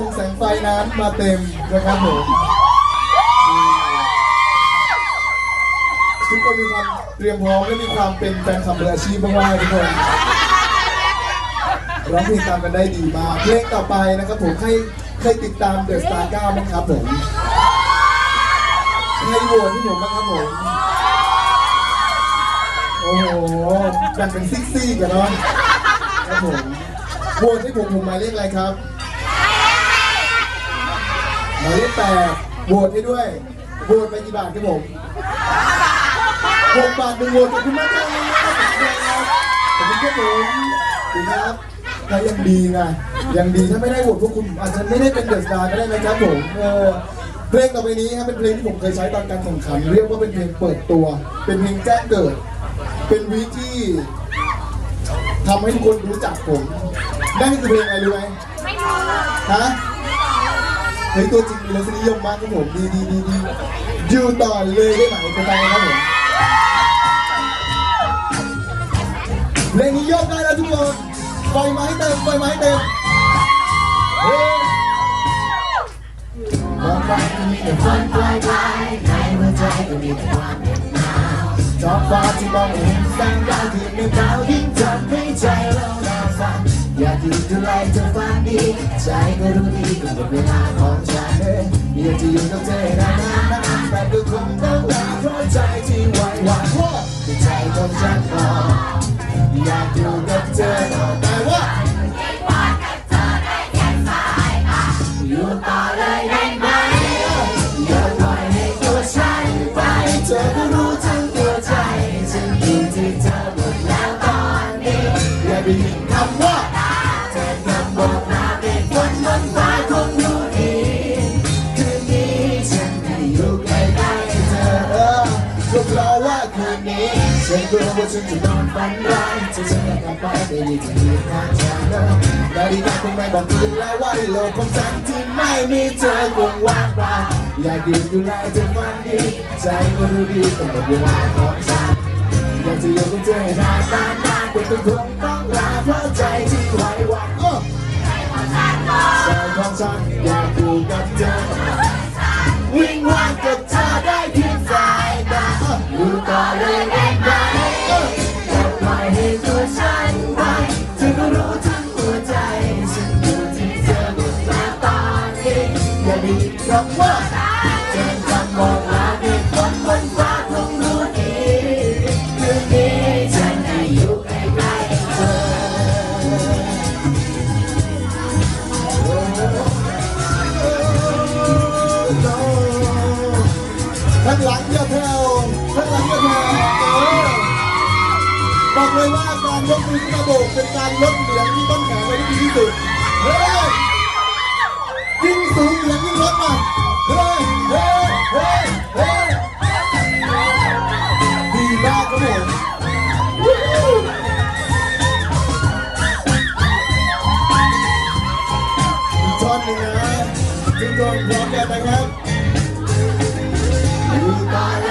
ของแสงไฟนั้นมาเต็มนะครับผมทุกคนมีความเตรียมพร้อมและมีความเป็นแฟนคลับมืออาชีพมากๆทุกคนร้องเพลงตามกันได้ดีมากเพลงต่อไปนะครับผมให้ใครติดตามเดอะสตาร์ก้าบ้างครับผมใครโหวตให้ผมบ้างครับผมโอ้โหแบ่งเป็นซิกซี่กันเนาะครับผมโหวตให้ผมผมหมายเลขอะไรครับ หมายเลขแปดโหวตให้ด้วยโหวตไปกี่บาทครับผมหกบาทหนึ่งโหวตขอบคุณมากครับขอบคุณครับผมดีครับถ้ายังดีไงยังดีถ้าไม่ได้โหวตพวกคุณอาจจะไม่ได้เป็นเดอะสตาร์ก็ได้นะครับผมเออเพลงต่อไปนี้ครับเป็นเพลงที่ผมเคยใช้ตอนการแข่งขัน เรียกว่าเป็นเพลงเปิดตัว เป็นเพลงแจ้งเกิด เป็นวีคที่ทำให้ทุกคนรู้จักผมนั่นคือเพลงอะไรรู้ไหมไม่รู้ฮะ เฮ้ยตัวจริงมีรสนิยมมากครับผมดีดีดีดีอยู่ต่อเลยได้ไหมเป็นไงครับผมเพลงนี้โยกได้แล้วทุกคนปล่อยไม้เต็มปล่อยไม้เต็มเฮ้ยบางวันก็มีแต่ฝันปลายปลายในหัวใจก็มีแต่ความเหน็บหนาวจอบฟ้าที่มองไม่เห็นแสงดาวที่ไม่ดาวยิ่งทำให้ใจเราหนาวสั่นอยากอยู่ดูแลเธอฝันดี ใจก็รู้ดีก็หมดเวลาของฉันเลย อยากจะอยู่กับเธอนานๆแต่ก็คงต้องลาเพราะใจที่ไหวหวั่นคือใจของฉันพออยากอยู่กับเธอแต่ว่าอยู่ต่อเลยได้ไหมอย่าปล่อยให้ตัวฉันไปเธอก็รู้ใจ ฉันกลัวว่าฉันจะนอนฝันร้ายจะฉันกลับไปไม่ได้จะมีทางทางเลยนาฬิกาคงไม่บอกคืนแล้วว่าโลกของฉันที่ไม่มีเธอคงว่างเปล่าอยากอยู่ดูแลจนวันดีใจก็รู้ดีแต่หมดเวลาของฉันอยากจะอยู่กับเธอให้นานนานนานแต่ก็คงต้องลาเพ อข้างหลังอย่าแผ่วข้างหลังอย่าแผ่วเออบอกเลยว่าการยกมือขึ้นมาโบกเป็นการลดเหรียญที่ต้นแขนไว้ได้ดีที่สุดเฮ้ย ยิ่งสูงเหรียญยิ่งลดมาเฮ้ยเฮ้ยเฮ้ยเฮ้ยดีมากครับผมอีกท่อนหนึ่งนะทุกคนพร้อมกันนะครับดูตาย